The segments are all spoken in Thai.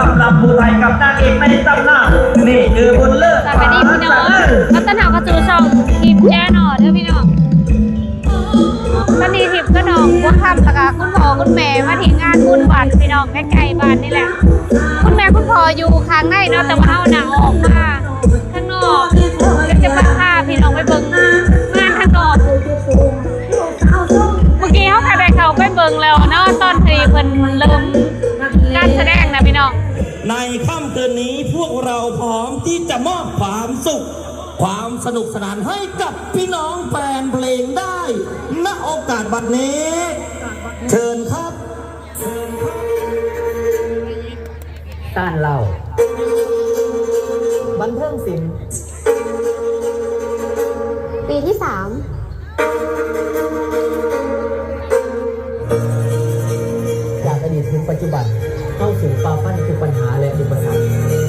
ตำรับผู้ไทยกับนางเอกในตำนานนี่คือบุญเลิศสวัสดีพี่น้องกัตันหาวกระจูช่องทิพย์แจ้หนอเด้อพี่น้องตอนนี้ทิพย์ก็น้องพวกคำแล้วก็คุณพ่อคุณแม่มาทีงานบุญวัดพี่น้องใกล้ๆบ้านนี่แหละ คุณแม่คุณพ่ออยู่ข้างในเนาะแต่ว่าเอาหนังออกมาข้างนอกก็จะมาพาพี่น้องไปเบิ่งงานข้างนอกเมื่อกี้เขาถ่ายไปเขาไปเบิ่งแล้วเนาะตอนทีเพิ่นเริ่มการแสดงนะพี่น้อง ในค่ำคืนนี้พวกเราพร้อมที่จะมอบความสุข ความสนุกสนานให้กับพี่น้องแฟนเพลงได้ ณโอกาสบัดนี้ เชิญครับต้านเราบันเทิงศิลป์ปีที่สามจากอดีตถึงปัจจุบัน เข้าสู่ฝ่าฟันคือปัญหาและอุปสรรค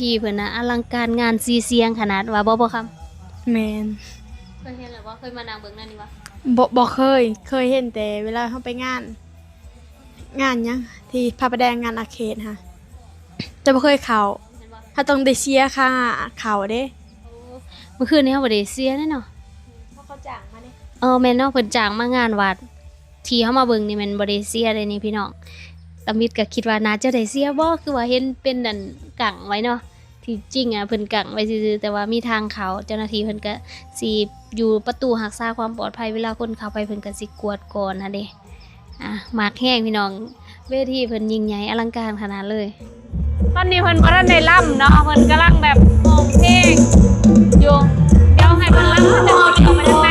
ทีเพิ่นนะอลังการงานซีเสียงขนาดว่าบ่บ่คำแมนเคยเห็นหรือว่าเคยมานางเบิ่งนั่นนี่วะบ่บ่เคย เคยเห็นแต่เวลาเขาไปงาน งานหยังที่พระประแดงงานอาเขตค่ะจะบ่เคยเข้าเห็นบ่ถ้าต้องได้เชียร์ค่ะเข้าเด้เมื่อคืนนี้เฮาบ่ได้เสียแน่เนาะเพราะเขาจ้างมาเด้เออแม่นเนาะเพิ่นจ้างมางานวัดที่เฮามาเบิ่งนี่แม่นบ่ได้เสียเลยนี่พี่น้อง ตมิดก็คิดว่าน่าจะได้เสียบ่คือว่าเห็นเป็นนั่นกังไว้เนาะที่จริงอะเพิ่นกังไว้ซื่อแต่ว่ามีทางเขาเจ้าหน้าที่เพิ่นก็สิอยู่ประตูรักษาความปลอดภัยเวลาคนเข้าไปเพิ่นก็สิกวดก่อนนะเด้อะมากแห้งพี่น้องเวทีเพิ่นยิ่งใหญ่อลังการขนาดเลยตอนนี้เพิ่นบ่ทันได้ล่ำเนาะเพิ่นกำลังแบบร้องเพลงอยู่เดี๋ยวให้เพิ่นล่ำเพิ่นจะเอาเข้ามาด้านใน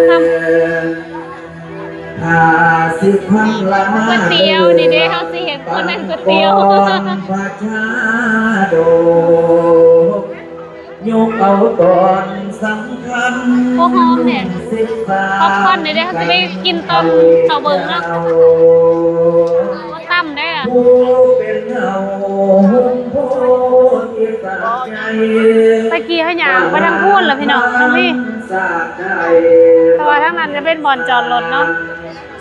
งก็มีได้บ่ครับห้าสิบพันล้านก๋วยเตี๋ยวนี่เด้เฮาสิเห็นคนนั้นก๋วยเตี๋ยวประชาโดยกเอาตอนสำคัญโอ้หอมเนี่ยสิบสามป๊อปคอร์นนี่เด้เขาจะไปกินตอนเขาเบิ่งเนาะว่าตั้มได้อะผู้เป็นเงาตะกี้เขาหยางไปทางพูนเหรอพี่น้องน้องพี่ ศาสตร์ใจแต่ว่าทางนั้นจะเป็นบ่อนจอดรถเนาะ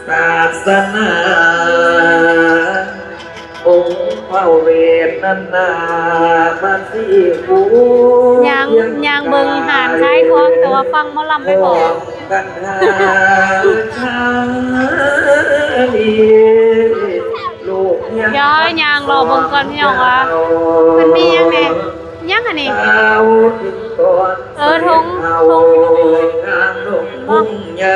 ศาสนาองค์พระเวทนันนามาสีผูยางยางเบิงหานคล้ายของแต่ว่าฟังหมอลำไม่บอกกันหาชาลีลูกย้อยยางรอเบิ่งก่อนพี่น้องว่ามันมียังไง ยังอันนี้เออทงทงงามลงพุ่งใหญ่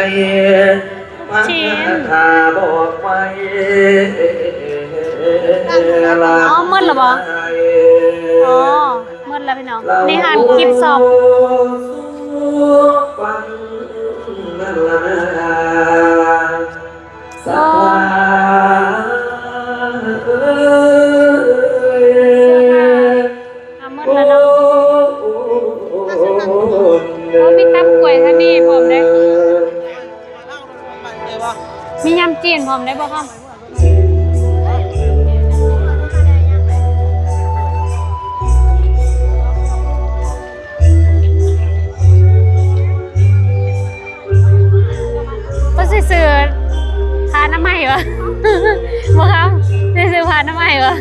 ฟังชิ้นคาบอกไว้อ๋อมืดเหรอบ่อ๋อมืดแล้วพี่น้องนี่หันคลิปสอบฟังนั่นละสาเอ้ จีนพร้อมได้บ่ครับก็สิซื้อพาน้ำใหม่วะบ่ครับสิซื้อพาน้ำใหม่วะ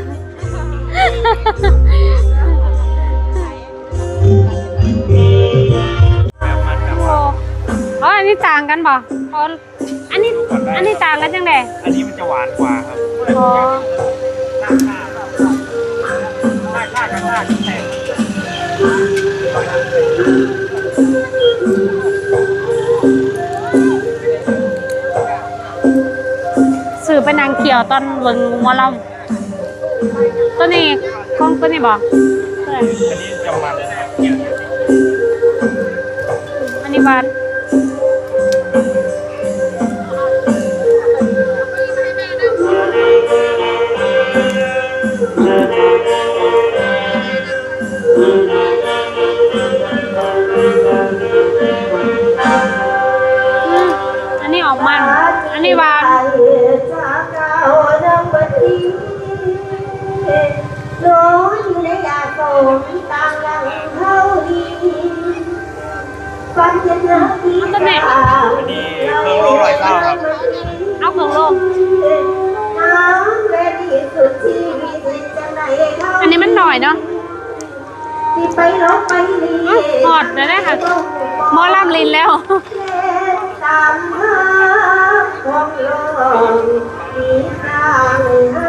โอ้อ๋ออันนี้ต่างกันบ่อ๋ออันนี้ อันนี้ต่างกันจังไดอันนี้มันจะหวานกว่าครับอ๋อถ้าถ้าถ้าถ้าแตกสื่อเป็นนางเขียวตอนเบิ่งหมอลำตัวนี้ของตัวนี้บ่ตัวไหนอันนี้จะมันอันนี้บาน อันนี้ออกมัน อันนี้บานอันนี้เครื่องโลร้อยเก้าครับเอาของโลกอันนี้มันหน่อยเนาะไปรถไปลีอื้อหอดแล้วได้ค่ะหมอลำลินแล้วตามหา ของโลกมีทางหา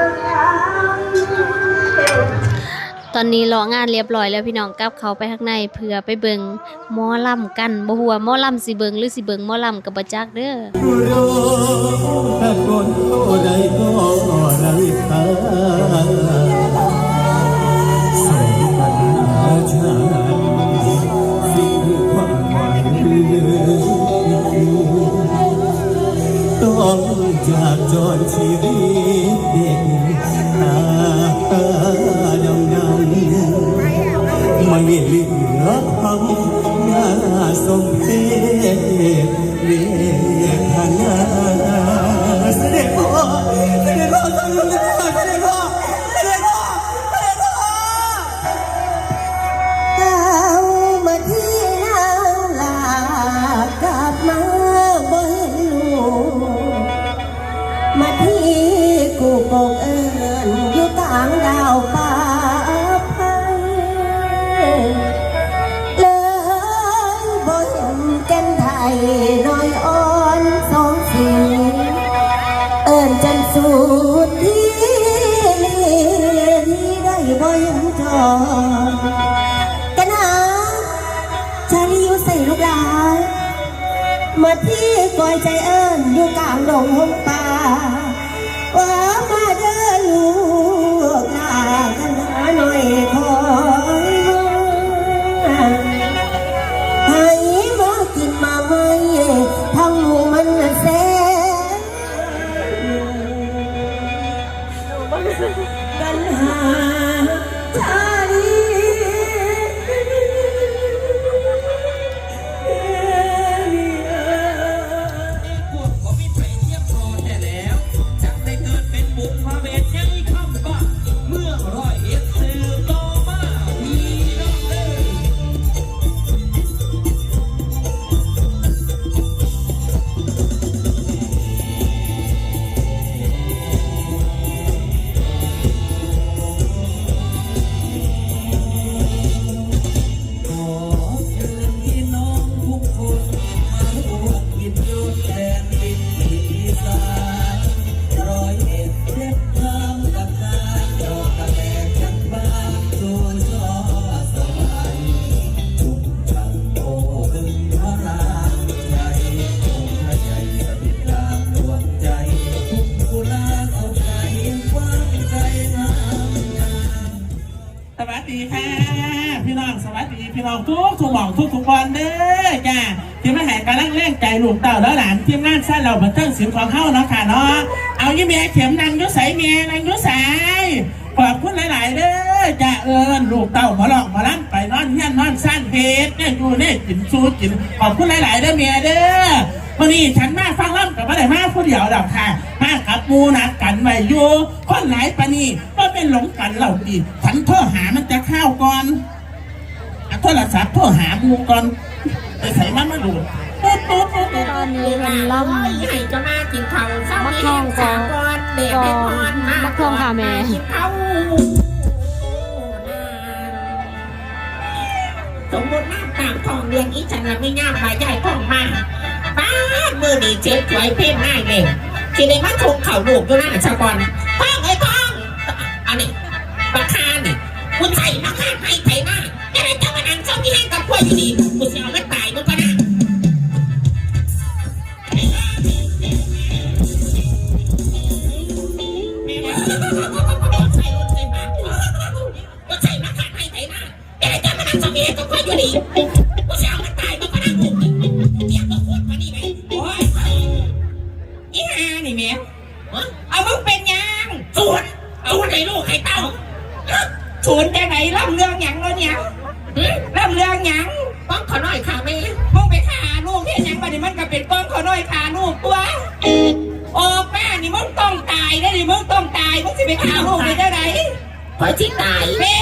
ตอนนี้รองานเรียบร้อยแล้วพี่น้องกลับเขาไปข้างในเพื่อไปเบิงหมอลำกันบ่ฮู้ว่าหมอลำสิเบิงหรือสิเบิงหมอลำกับบ่จักเด้อถ้าคนโอ้ใดก็ไรค่ จากจนชีวิตเด็กตาดำดำไม่เหลือคำน่าสมเพชเรี ที่กอยใจเอิญอยู่กลางดงหงป่า เราบันเทิงของเฮาเนาะค่ะเนาะเอายี่เมียเข็มนางยุใสเมียนางยุใสขอบคุณหลาย ๆเด้อจ้าเอิญลูกเต่ามาหลอกมาล้ำไปนอนเฮียนนอนสร้างเพชรเนี่ยอยู่เนี่ยกินซูกินขอบคุณหลาย ๆเด้อเมียเด้อวันนี้ฉันมาฟังล่ำกับอะไรมาผู้เดียวดอกค่ะ มากับมูนัดกันไว้อยู่คนไหนปนี่ก็เป็นหลงกันเหล่าดีฉันโทรหามันจะเข้าวก่อนเอาโทรศัพท์โทรหามูก่อนไปใส่มันมาดู ตอนนี้มันล่ำใหญ่ก็มากินข้าวเช้ามักทองก้อนเด็กไม่พรมักทองค่ะแม่กินข้าวสมมติหน้าตามทองเรียงอีฉันละไม่ง่ามมาใหญ่ทองมาป้าดมือดีเจ็บสวยเพ่งง่ายเลยทีนี้มันชงเข่าหลูกอยู่หน้าชะกอนทองไอ้ทองอันนี้ปากคานี่คุณใส่มาคาดให้ไถหน้ายังไงจะมานั่งเจ้าที่ให้กับพวกอยู่ดี มันก็เป็นป้องขอหน่อยฆ่าลูกตัวโอ้แม่นี่มึงต้องตายได้ดิมึงต้องตายมึงสิไปฆ่าลูกได้ไหนขอที่ตายแม่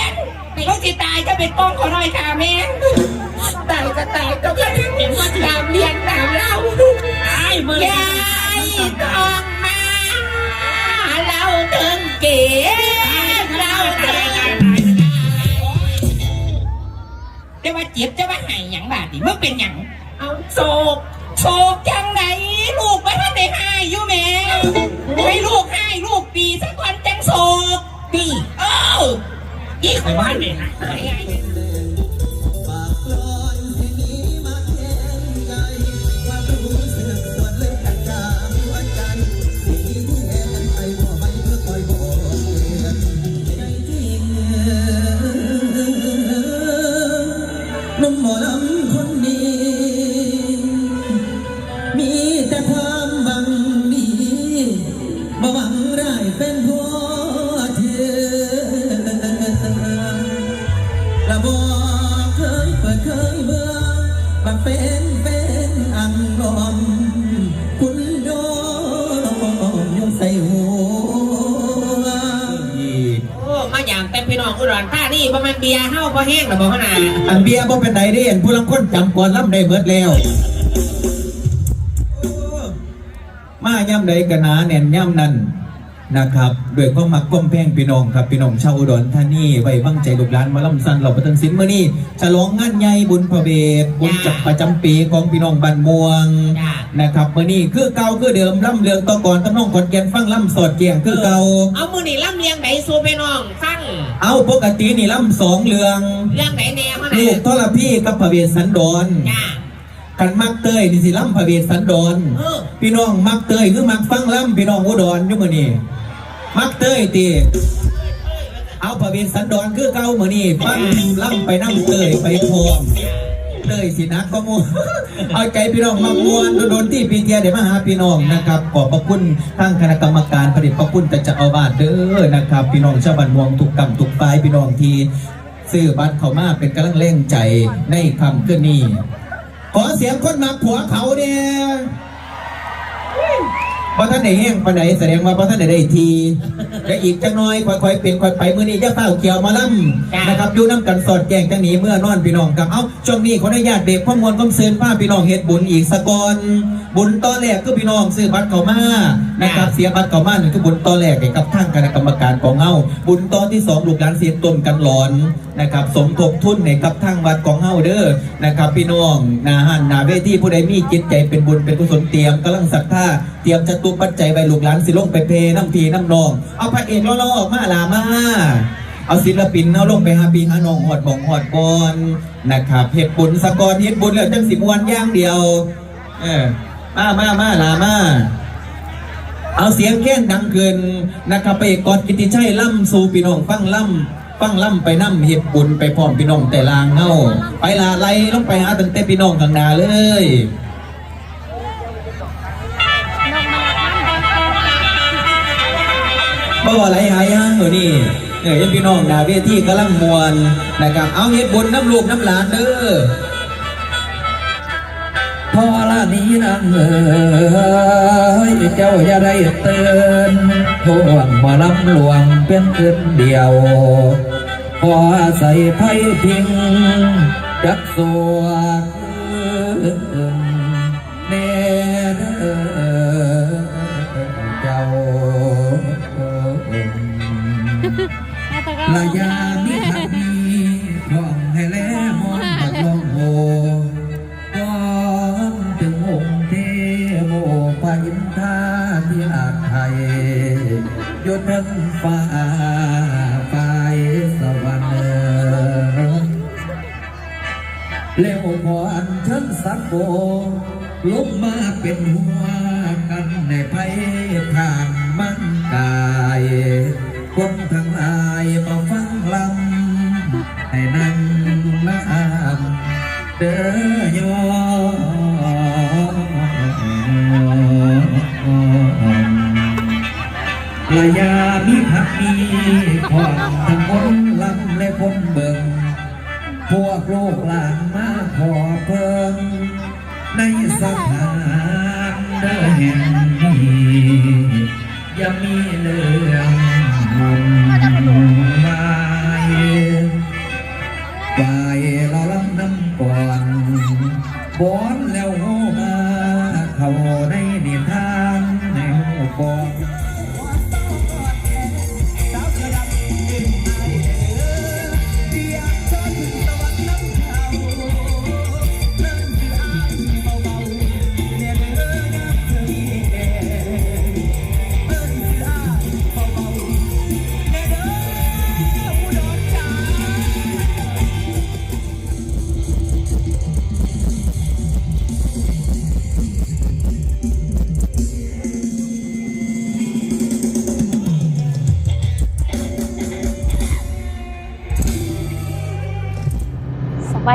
ต้องที่ตายจะเป็นป้องขอหน่อยค่ะแม่ตายก็ตายก็แค่เห็นว่าตามเรียนตามเราตายมือยายต้องมาเราถึงเก๋เราถึงจะว่าเจ็บจะว่าหายหยังบาดดิมึงเป็นหยังเอาโศก โศกจังไหนลูกไม่ทันได้หายอยู่แม่ให้ลูกให้ลูกปีสักวันจังโศกปีเออยี่ของบ้านเนี่ยหาย อ้มาอย่างเต็มพี่น้องอุดรธานีประมาณเบียร์เฮ้าพอแห้งหรือบ่ขนาดอันเบียร์บ่เป็นไดเด้เห็นผู้ลังคนจำก่อนล่ำได้เบิดแล้ว มาย่ำใดกันหนาแน่นย่ำนั้น นะครับด้วยความมักก้มแพงพี่น้องครับพี่น้องชาวอุดรธานีไว้วางใจลูกหลานมาล่ำสันเราประทังสินเมื่อนี้ฉลองงานใหญ่บุญพระเวทบุญจักประจำปีของพี่น้องบ้านม่วงจ้านะครับเมื่อนี้คือเก่าคือเดิมล่ำเรืองต่อก่อนตำน้องขอนแก่นฟังล่ำสอดเกียงคือเก่าเอามือนี่ล่ำเลียงไหนสู้พี่น้องฟังเอาปกตินี่ล่ำสองเรืองเรื่องไหนแนวขนาลูกดทรพี่กับพระเวทสันดรจ้ากันมักเตยนี่สิล่ำพระเวทสันดรเออพี่น้องมักเตยคือมักฟังล่ำพี่น้องอุดรอยู่มื้อนี้ มักเตยตีเอาพระเวทสันดรคือเก่ามือนี้ฟังล่ำไปน้ำเตยไปพร้อมเตยสินักก็มูเอาใจพี่น้องมักมวนโดนที่ปีเทียเดี๋ยวมาหาพี่น้องนะครับขอบพระคุณทางคณะกรรมการผลิตพระคุณแต่จะเอาบาทเด้อนะครับ พี่น้องชาวบ้านม่วงทุกกรรมทุกฝ่ายพี่น้องทีซื้อบัตรเขามาเป็นกำลังแรงใจในคำขึ้นนี้ขอเสียงคนมาผัวเขาเนี่ย พอท่านไหนแห้งปานไหนแสดงว่าพอท่านไหนได้ทีและอีกจังน้อยค่อยๆเป็นค่อยไปมื้อนี้จะเฝ้าเกี่ยวมาล่ำนะครับอยู่น้ำกันสอดแกงจังหนีเมื่อนอนพี่น้องครับเอ้าช่วงนี้ขออนุญาตเด็กข้อมูลข้อมเซินป้าพี่น้องเฮ็ดบุญอีกสกอนบุญตอนแรกคือพี่น้องซื้อบัตรเข้ามานะครับเสียบัตรเข้ามาหนึ่งคือบุญตอนแรกให้กับทางคณะกรรมการของเฮาบุญตอนที่สองลูกหลานเสียต้นกันหลอน นะครับสมทบทุนให้กับทางวัดของเฮาเด้อนะครับพี่น้องนาหันนาเวทีผู้ใดมีจิตใจเป็นบุญเป็นกุศลเตรียมกำลังศรัทธาเตรียมจะตุปัจจัยไว้ลูกหลานสิลงไปเพน้ำพีน้ำนองเอาพระเอกล่อๆออกมาลามาเอาศิลปินเอาลงไปหาปีหานองหอดบองหอดบอลนะครับเฮ็ดบุญสกอนเฮ็ดบุญแล้วจังสิบวันย่างเดียว เออมามามาลามาเอาเสียงแค้นดังเกินนะครับไปกอดกิติชัยล่ำสู่พี่น้องฟังล่ำ ฟังล่ำไปน้ำเห็ดบุญไปพร้อมพี่น้องแต่ลางเงาไปลาไล่ลงไปหาตั้งแต่พี่น้องข้างหน้าเลยบ่ว่าไรหายห่างเหรอนี่เออยังพี่น้องนาเวทีกำลังมวนนะครับเอาเห็ดบุญน้ำลูกน้ำหลานเด้อ พอละนี้นางเอ๋ยเจ้าอย่าได้เตือนห่วงมาลำหลวงเป็นคืนเดียวขออาศัยไพ่พิงจักสวกเนเอ่อเจ้าลายา ยศทั้งฟ้าไปสวรรค์เล้วพออันเชิงสักโบลงมาเป็นหัวกันในภัยทา บิ่งพวกลูกหลานมาขอเบิ่งในสถานเดินแห่งนี้อย่ามีเรื่องวุ่นวายไปเราลำน้ำก่อนบอน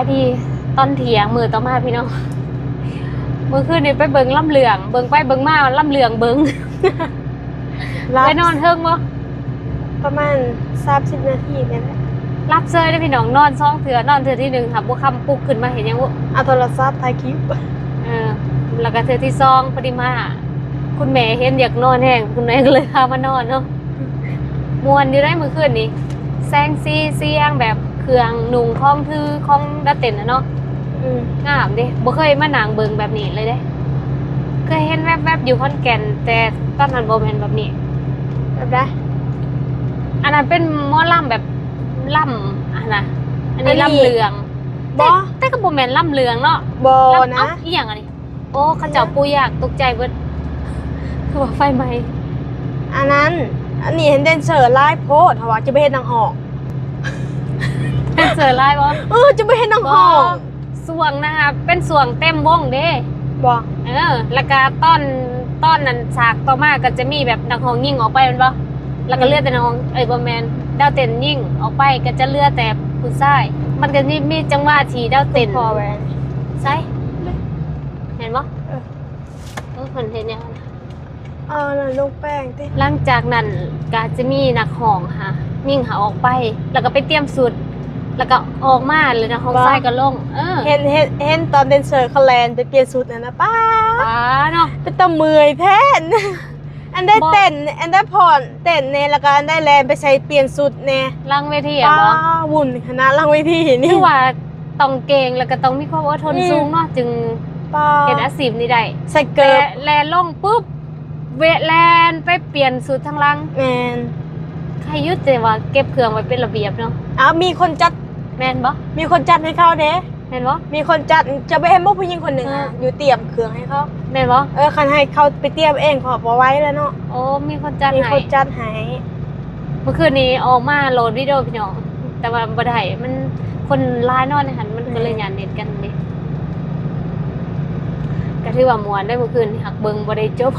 สบายดีตอนเถียงมือต่อมาพี่น้องมือคืนนี่ไปเบิงล่ำเหลือง เบิงไปเบิงมาล่ำเหลืองเบิงรับไปนอนเทิงบ่ประมาณ30นาทีเนี่ยแหละรับเซยได้พี่น้องนอนสองเถื่อนอนเถื่อที่หนึ่งค่ะบ่คำปลุกขึ้นมาเห็นยังบ่เอาโทรศัพท์ถ่ายคลิปเออแล้วก็เถื่อที่สองพอดีมาคุณแม่เห็นอยากนอนแห้งคุณแม่ก็เลยพามานอนเนาะมวนอยู่ได้มื้อคืนนี้แซงซีเสียงแบบ เครื่องนุ่งของทือของดาเต็นนะเนาะอืมงามเด้บ่เคยมาหนังเบิงแบบนี้เลยเด้เคยเห็นแวบๆอยู่ขอนแก่น แต่ตอนนั้นบ่แม่นแบบนี้ แบบได้อันนั้นเป็นหมอล่ำแบบล่ำอันนะอันนี้อันนี้ล่ำเหลืองบ่แต่แต่ก็บ่แม่นล่ำเหลืองเนาะบอล่ำนะ เอ้าอีหยังอันนี้ โอ้เขาเจ้าปูอยากตกใจเบิดคือว่าไฟไหม้อันนั้น อันนี้เห็นแดนเซอร์ไลฟ์โพสต์เขาว่าจะไปเห็นนางหอก เป็นเสือลายบ่เออจะไปเห็นนางหบ่อกสวงนะคะเป็นสวงเต็มวงเด้บ่เออแล้วก็ต้นต้นนั้นฉากต่อมาก็จะมีแบบนักร้องยิ่งออกไปแมันบ่แล้วก็เลือดแต่นักร้องเอ้ยบ่แม่นดาวเต้นยิ่งออกไปก็จะเลือดแต่ผู้ชายมันก็มีมีจังหวะที่ดาวเต้นพอแหวนใช่เห็นบ่เออเออเพิ่นเห็นยังเอาน่ะลงแป้งติหลังจากนั้นก็จะมีนักร้องค่ะ ยิ่งหาออกไป แล้วก็ไปเตรียมสุด แล้วก็ออกมาเลยนะห้องซ้ายก็ลง เออเห็นเห็นเห็นตอนแดนเซอร์เขาแลนไปเปลี่ยนชุดน่ะนะป้าป้าเนาะ เป็นตะเมื่อยแทน อันได้บ่เต้นอันได้ผ่อนเต้นเนี่ยแล้วก็อันได้แลนไปใช้เปลี่ยนชุดเนี่ยลังเวทีอะป้าบ่วุ่นคณะลังเวทีนี่ คือว่าต้องเก่งแล้วก็ต้องมีความอดทนอืม สูงเนาะจึงป้าเห็นอาชีพนี้ได้ใส่แลเกิร์บแลนลงปุ๊บเวะแลนไปเปลี่ยนสูตรทางหลัง แมน ใครยุติแต่ว่าเก็บเครื่องไว้เป็นระเบียบเนาะอ้าวมีคนจัดแม่นบ่มีคนจัดให้เขาเด้แม่นบ่มีคนจัดจะไปเห็นพวกผู้หญิงคนหนึ่งอ่าอะอยู่เตรียมเครื่องให้เขาแม่นบ่เออคันให้เขาไปเตรียมเองขอบอกไว้แล้วเนาะโอ้มีคนจัดมีให้คนจัดให้เมื่อคืนนี้ออกมาโหลดวิดีโอพี่น้องแต่ว่าบ่ได้มันคนหลายเนอนในหันมันก็เลยหยานเน็ตกันเด้ก็ถือว่าม่วนได้เมื่อคืนนี้หักเบิ่งบ่ได้จบ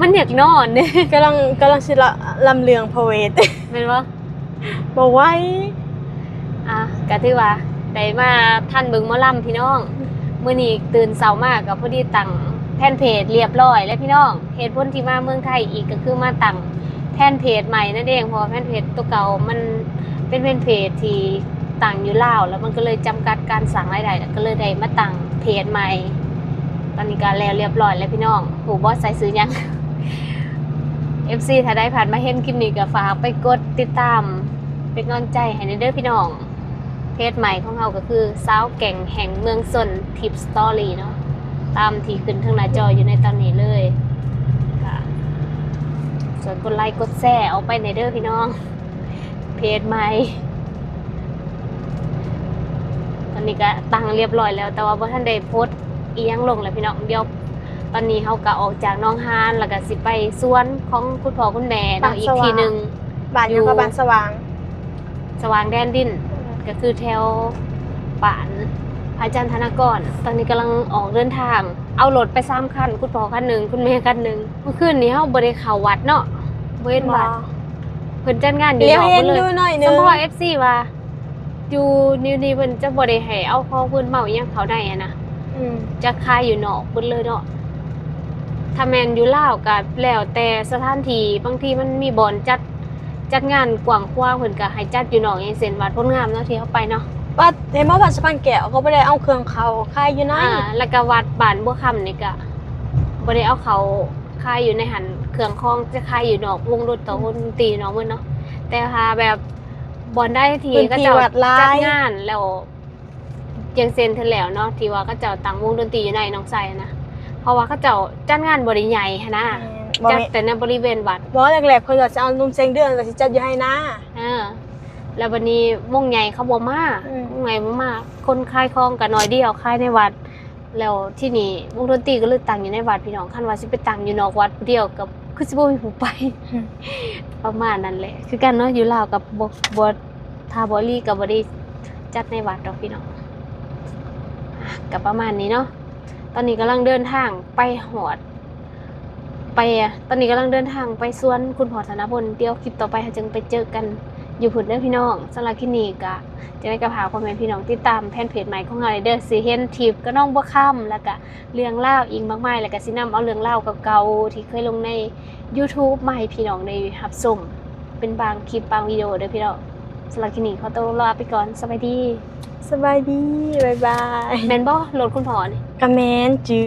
มันอยากนอนเด้กำลังกำลังสิละลำเลืองพระเวทแม่นบ่บอกไว้อะก็ถือว่าได้มาท่านเบิ่งหมอลำพี่น้องมื้อนี้ตื่นเช้ามากก็พอดีตั้งแพนเพจเรียบร้อย แล้วพี่น้องเหตุผลที่มาเมืองไทยอีกก็คือมาตั้งแพนเพจใหม่นั่นเองเพราะว่าแพนเพจตัวเก่ามันเป็นแพนเพจที่ตั้งอยู่ลาวแล้วมันก็เลยจำกัดการสั่งรายได้ก็เลยได้มาตั้งเพจใหม่ ตอนนี้ก็แล้วเรียบร้อยแล้วพี่น้องผูบอสใส่ซื้อยัง FC ถ้าได้ผ่านมาเห็นคลิปนี้ก็ฝากไปกดติดตามเป็นกำลังใจให้ในเด้อพี่น้องเพจใหม่ของเราก็คือสาวแก่งแห่งเมืองสนทิปสตอรี่เนาะตามที่ขึ้นทางหน้าจออยู่ในตอนนี้เลยค่ะส่วนกดไลค์กดแชร์เอาไปในเด้อพี่น้อง เพจใหม่ตอนนี้ก็ตั้งเรียบร้อยแล้ว แต่ว่าบ่ทันได้โพสต์ อีหยังลงแล้วพี่น้องเดี๋ยวตอนนี้เฮาก็ออกจากหน้องฮานแล้วก็สิไปสวนของคุณพ่อคุณแม่เนาะอีกทีหนึง บ้านยังก็บ้านสว่าง สว่างแดนดิน ก็คือแถวป่านพระจันทร์ธนกร ตอนนี้กำลังออกเดินทาง เอารถไปสามคัน คุณพ่อคันหนึ่งคุณแม่คันหนึ่งเมื่อคืนนี้เฮาบ่ได้เข้าวัดเนาะบ่เห็นวัดเพิ่นจัดงานอยู่เลี้ยวนอกเห็หมนดเลดูยหน่อยสนึมงพอ FC ว่าอยู่นิวนี้เพิ่นจะบ่ได้ให้เอาของเพิ่นเมาอิหยังเขาได้อะนะ อืมจะคายอยู่นอกเพิ่นเลยเนาะถ้าแม่นอยู่ลาวก็แล้วแต่สถานที่บางทีมันมีบ่อนจัดจัดงานกว้างขวางเพิ่นก็ให้จัดอยู่นอกอย่างเช่นวัดพลงามเนาะที่เขาไปเนาะว่าเห็นว่าบ้านสะพานแก้วก็ไม่ได้เอาเครื่องเขาค่ายอยู่นั่นอ่าแล้วก็วัดบ้านบัวคำนี่ก็บ่ได้เอาเขาคายอยู่ในหันเครื่องคองจะคายอยู่นอกวงดนตรีวงดนตรีเนาะมื้อเนาะแต่ถ้าแบบบ่อนได้ทีพื้นก็ที่จะวัดหลาจัดยงานแล้ว ยังเซ็นเทอแล้วเนาะที่ว่าก็จะตั้งวงดนตรีอยู่ในหน้องไสนะเพราะว่าเขาเจ้าจัดงานบ่ได้ใหญ่หันนะบอกจัดแม่แต่ในบริเวณวัดบอกแรกๆคนจะเอานุ่มเซงเดือนก็สิจัดอยู่ให้นะ เออแล้ววันนี้วงใหญ่เขาบ่มาอืม วงใหญ่บ่มาคนคายคลองก็น้อยเดียวคายในวัด แล้วที่นี่วงดนตรีก็เลยตั้งอยู่ในวัดพี่น้องคันว่าสิไปตั้งอยู่นอกวัดผู้เดียวกับคือสิบ่มีผู้ไป ประมาณนั้นแหละ คือกันเนาะอยู่ลาวกับบ่บ่ทาบ่ลีกับบ่ได้จัดในวัดดอกพี่น้อง อะก็ประมาณนี้เนาะตอนนี้กำลังเดินทางไปหอด ไปอะตอนนี้กำลังเดินทางไปสวนคุณพ่อธนพลเดี๋ยวคลิปต่อไปเราจึงไปเจอกันอยู่พุ่นเด้อพี่น้องสำหรับคลิปนี้ก็จะได้กระพาความเป็นพี่น้องติดตามแพนเพจใหม่ของเราเด้อสิเห็นทิปก็น้องบ่ค่ำแล้วก็เรื่องเล่าอีกมากมายแล้วก็สินำเอาเรื่องเล่าเก่าๆที่เคยลงใน YouTube มาให้พี่น้องได้รับชมเป็นบางคลิปบางวิดีโอเด้อพี่น้อง สำหรับคลิปนี้ขอตัวลาไปก่อนสวัสดี สบายดี บ๊ายบาย แม่นบ่รถคุณพ่อนี่กระแมนจือ